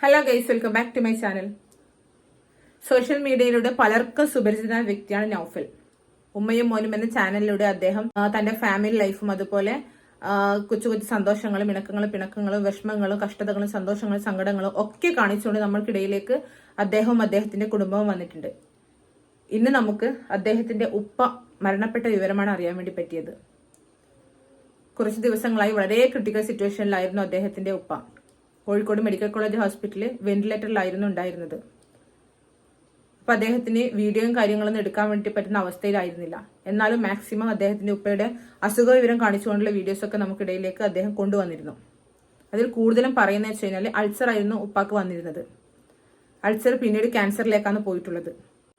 Hello guys welcome back to my channel social മീഡിയയിലൂടെ പലർക്കും സുപരിചിതനായ വ്യക്തിയാണ് നൗഫൽ. ഉമ്മയും മോനും എന്ന ചാനലിലൂടെ അദ്ദേഹം തന്റെ ഫാമിലി ലൈഫും അതുപോലെ കൊച്ചു കൊച്ചു സന്തോഷങ്ങളും ഇണക്കങ്ങളും പിണക്കങ്ങളും വിഷമങ്ങളും കഷ്ടതകളും സന്തോഷങ്ങളും സങ്കടങ്ങളും ഒക്കെ കാണിച്ചുകൊണ്ട് നമ്മൾക്കിടയിലേക്ക് അദ്ദേഹവും അദ്ദേഹത്തിന്റെ കുടുംബവും വന്നിട്ടുണ്ട്. ഇന്ന് നമുക്ക് അദ്ദേഹത്തിന്റെ ഉപ്പ മരണപ്പെട്ട വിവരമാണ് അറിയാൻ വേണ്ടി പറ്റിയത്. കുറച്ച് ദിവസങ്ങളായി വളരെ ക്രിട്ടിക്കൽ സിറ്റുവേഷനിലായിരുന്നു അദ്ദേഹത്തിന്റെ ഉപ്പ. കോഴിക്കോട് മെഡിക്കൽ കോളേജ് ഹോസ്പിറ്റലിൽ വെന്റിലേറ്ററിലായിരുന്നു ഉണ്ടായിരുന്നത്. അപ്പൊ അദ്ദേഹത്തിന് വീഡിയോയും കാര്യങ്ങളൊന്നും എടുക്കാൻ വേണ്ടി പറ്റുന്ന അവസ്ഥയിലായിരുന്നില്ല. എന്നാലും മാക്സിമം അദ്ദേഹത്തിന്റെ ഉപ്പയുടെ അസുഖ വിവരം കാണിച്ചുകൊണ്ടുള്ള വീഡിയോസൊക്കെ നമുക്കിടയിലേക്ക് അദ്ദേഹം കൊണ്ടുവന്നിരുന്നു. അതിൽ കൂടുതലും പറയുന്നത് വെച്ച് കഴിഞ്ഞാൽ അൾസർ ആയിരുന്നു ഉപ്പാക്ക് വന്നിരുന്നത്. അൾസർ പിന്നീട് ക്യാൻസറിലേക്കാണ് പോയിട്ടുള്ളത്.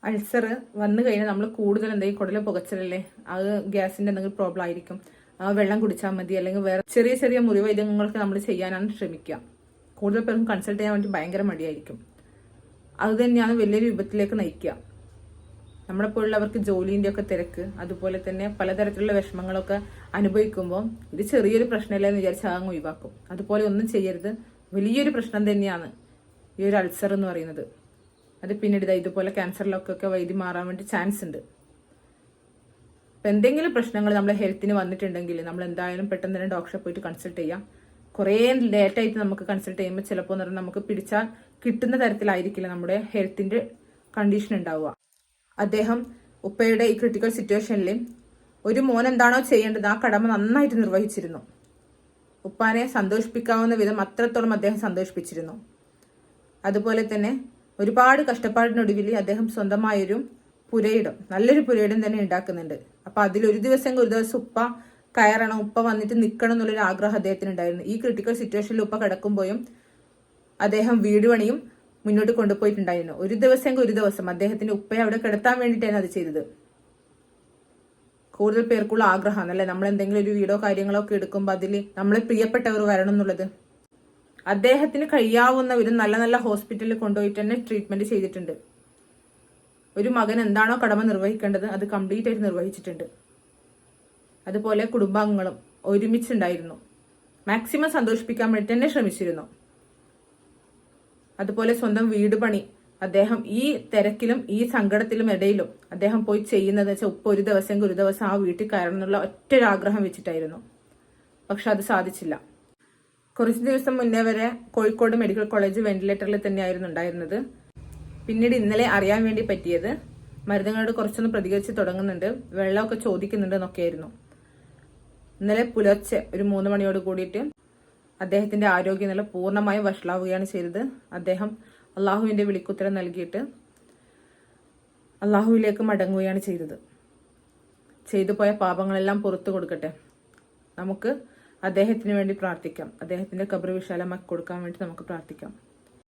അൾസർ വന്നു കഴിഞ്ഞാൽ നമ്മൾ കൂടുതൽ എന്തെങ്കിലും കുടലും പുകച്ചലല്ലേ? അത് ഗ്യാസിന്റെ എന്തെങ്കിലും പ്രോബ്ലം ആയിരിക്കും. വെള്ളം കുടിച്ചാൽ മതി. അല്ലെങ്കിൽ വേറെ ചെറിയ ചെറിയ മുറിവൈദ്യങ്ങളൊക്കെ നമ്മൾ ചെയ്യാനാണ് ശ്രമിക്കുക. കൂടുതൽ പേർക്കും കൺസൾട്ട് ചെയ്യാൻ വേണ്ടി ഭയങ്കര മടിയായിരിക്കും. അത് തന്നെയാണ് വലിയൊരു വിപത്തിലേക്ക് നയിക്കുക. നമ്മളെപ്പോലുള്ളവർക്ക് ജോലിന്റെ ഒക്കെ തിരക്ക് അതുപോലെ തന്നെ പലതരത്തിലുള്ള വിഷമങ്ങളൊക്കെ അനുഭവിക്കുമ്പോൾ ഇത് ചെറിയൊരു പ്രശ്നമല്ല എന്ന് വിചാരിച്ച് അങ്ങ് ഒഴിവാക്കും. അതുപോലെ ഒന്നും ചെയ്യരുത്. വലിയൊരു പ്രശ്നം തന്നെയാണ് ഈ ഒരു അൾസർ എന്ന് പറയുന്നത്. അത് പിന്നീട് ഇതുപോലെ ക്യാൻസറിലൊക്കെ വൈദ്യം മാറാൻ വേണ്ടി ചാൻസ് ഉണ്ട്. എന്തെങ്കിലും പ്രശ്നങ്ങൾ നമ്മളെ ഹെൽത്തിന് വന്നിട്ടുണ്ടെങ്കിൽ നമ്മൾ എന്തായാലും പെട്ടെന്ന് തന്നെ ഡോക്ടറെ പോയിട്ട് കൺസൾട്ട് ചെയ്യാം. കുറേ ലേറ്റായിട്ട് നമുക്ക് കൺസൾട്ട് ചെയ്യുമ്പോൾ ചിലപ്പോൾ എന്ന് പറഞ്ഞാൽ നമുക്ക് പിടിച്ചാൽ കിട്ടുന്ന തരത്തിലായിരിക്കില്ല നമ്മുടെ ഹെൽത്തിന്റെ കണ്ടീഷൻ ഉണ്ടാവുക. അദ്ദേഹം ഉപ്പയുടെ ഈ ക്രിട്ടിക്കൽ സിറ്റുവേഷനിൽ ഒരു മോൻ എന്താണോ ചെയ്യേണ്ടത് ആ കടമ നന്നായിട്ട് നിർവഹിച്ചിരുന്നു. ഉപ്പാനെ സന്തോഷിപ്പിക്കാവുന്ന വിധം അത്രത്തോളം അദ്ദേഹം സന്തോഷിപ്പിച്ചിരുന്നു. അതുപോലെ തന്നെ ഒരുപാട് കഷ്ടപ്പാടിനൊടുവിൽ അദ്ദേഹം സ്വന്തമായൊരു പുരയിടം നല്ലൊരു പുരയിടം തന്നെ ഉണ്ടാക്കുന്നുണ്ട്. അപ്പോൾ അതിൽ ഒരു ദിവസം ഒരു ദിവസം ഉപ്പ കയറണം ഉപ്പ വന്നിട്ട് നിൽക്കണം എന്നുള്ളൊരു ആഗ്രഹം അദ്ദേഹത്തിന് ഉണ്ടായിരുന്നു ഈ ക്രിട്ടിക്കൽ സിറ്റുവേഷനിൽ ഉപ്പ കിടക്കുമ്പോഴും അദ്ദേഹം വീട് പണിയും മുന്നോട്ട് കൊണ്ടുപോയിട്ടുണ്ടായിരുന്നു. ഒരു ദിവസം ഒരു ദിവസം അദ്ദേഹത്തിന്റെ ഉപ്പയെ അവിടെ കിടത്താൻ വേണ്ടിയിട്ടാണ് അത് ചെയ്തത്. കൂടുതൽ പേർക്കുള്ള ആഗ്രഹമാണ് അല്ലെ? നമ്മൾ എന്തെങ്കിലും ഒരു വീടോ കാര്യങ്ങളോ ഒക്കെ എടുക്കുമ്പോൾ അതിൽ നമ്മളെ പ്രിയപ്പെട്ടവർ വരണം എന്നുള്ളത്. അദ്ദേഹത്തിന് കഴിയാവുന്ന ഒരു നല്ല നല്ല ഹോസ്പിറ്റലിൽ കൊണ്ടുപോയിട്ട് തന്നെ ട്രീറ്റ്മെന്റ് ചെയ്തിട്ടുണ്ട്. ഒരു മകൻ എന്താണോ കടമ നിർവഹിക്കേണ്ടത് അത് കംപ്ലീറ്റ് ആയിട്ട് നിർവഹിച്ചിട്ടുണ്ട്. അതുപോലെ കുടുംബാംഗങ്ങളും ഒരുമിച്ചുണ്ടായിരുന്നു. മാക്സിമം സന്തോഷിപ്പിക്കാൻ വേണ്ടി തന്നെ ശ്രമിച്ചിരുന്നു. അതുപോലെ സ്വന്തം വീട് പണി അദ്ദേഹം ഈ തിരക്കിലും ഈ സങ്കടത്തിലും ഇടയിലും അദ്ദേഹം പോയി ചെയ്യുന്നത് വെച്ചാൽ ഉപ്പ് ഒരു ദിവസം ഒരു ദിവസം ആ വീട്ടിൽ കയറണം എന്നുള്ള ഒറ്റ ആഗ്രഹം വെച്ചിട്ടായിരുന്നു. പക്ഷെ അത് സാധിച്ചില്ല. കുറച്ച് ദിവസം മുന്നേ വരെ കോഴിക്കോട് മെഡിക്കൽ കോളേജ് വെന്റിലേറ്ററിൽ തന്നെയായിരുന്നു ഉണ്ടായിരുന്നത്. പിന്നീട് ഇന്നലെ അറിയാൻ വേണ്ടി പറ്റിയത് മരുന്നുകളോട് കുറച്ചൊന്ന് പ്രതികരിച്ച് തുടങ്ങുന്നുണ്ട് വെള്ളമൊക്കെ ചോദിക്കുന്നുണ്ട് എന്നൊക്കെയായിരുന്നു. ഇന്നലെ പുലർച്ചെ ഒരു മൂന്ന് മണിയോട് കൂടിയിട്ട് അദ്ദേഹത്തിന്റെ ആരോഗ്യനില പൂർണമായും വഷളാവുകയാണ് ചെയ്തത്. അദ്ദേഹം അള്ളാഹുവിന്റെ വിളിക്കുത്തരം നൽകിയിട്ട് അള്ളാഹുവിലേക്ക് മടങ്ങുകയാണ് ചെയ്തത്. ചെയ്തു പോയ പാപങ്ങളെല്ലാം പുറത്തു കൊടുക്കട്ടെ. നമുക്ക് അദ്ദേഹത്തിന് വേണ്ടി പ്രാർത്ഥിക്കാം. അദ്ദേഹത്തിന്റെ കബർ വിശാലമാക്കി കൊടുക്കാൻ വേണ്ടി നമുക്ക് പ്രാർത്ഥിക്കാം.